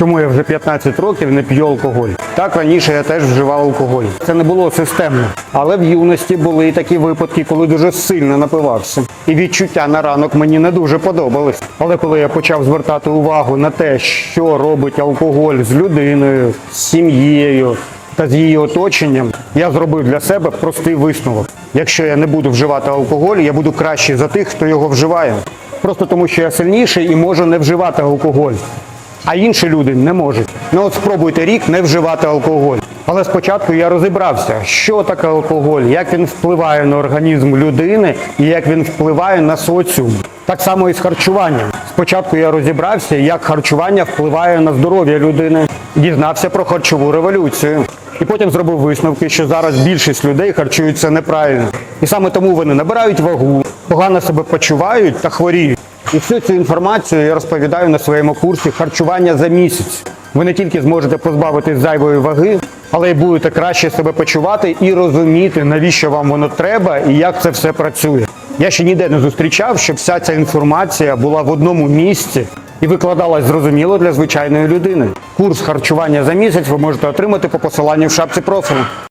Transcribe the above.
чому я вже 15 років не п'ю алкоголь. Так раніше я теж вживав алкоголь. Це не було системно. Але в юності були і такі випадки, коли дуже сильно напивався. І відчуття на ранок мені не дуже подобались. Але коли я почав звертати увагу на те, що робить алкоголь з людиною, з сім'єю, та з її оточенням, я зробив для себе простий висновок. Якщо я не буду вживати алкоголь, я буду кращий за тих, хто його вживає. Просто тому, що я сильніший і можу не вживати алкоголь. А інші люди не можуть. Ну от спробуйте рік не вживати алкоголь. Але спочатку я розібрався, що таке алкоголь, як він впливає на організм людини і як він впливає на соціум. Так само і з харчуванням. Спочатку я розібрався, як харчування впливає на здоров'я людини, дізнався про харчову революцію. І потім зробив висновки, що зараз більшість людей харчуються неправильно. І саме тому вони набирають вагу, погано себе почувають та хворіють. І всю цю інформацію я розповідаю на своєму курсі харчування за місяць. Ви не тільки зможете позбавитись зайвої ваги, але й будете краще себе почувати і розуміти, навіщо вам воно треба і як це все працює. Я ще ніде не зустрічав, щоб вся ця інформація була в одному місці і викладалась зрозуміло для звичайної людини. Курс харчування за місяць ви можете отримати по посиланню в шапці профілю.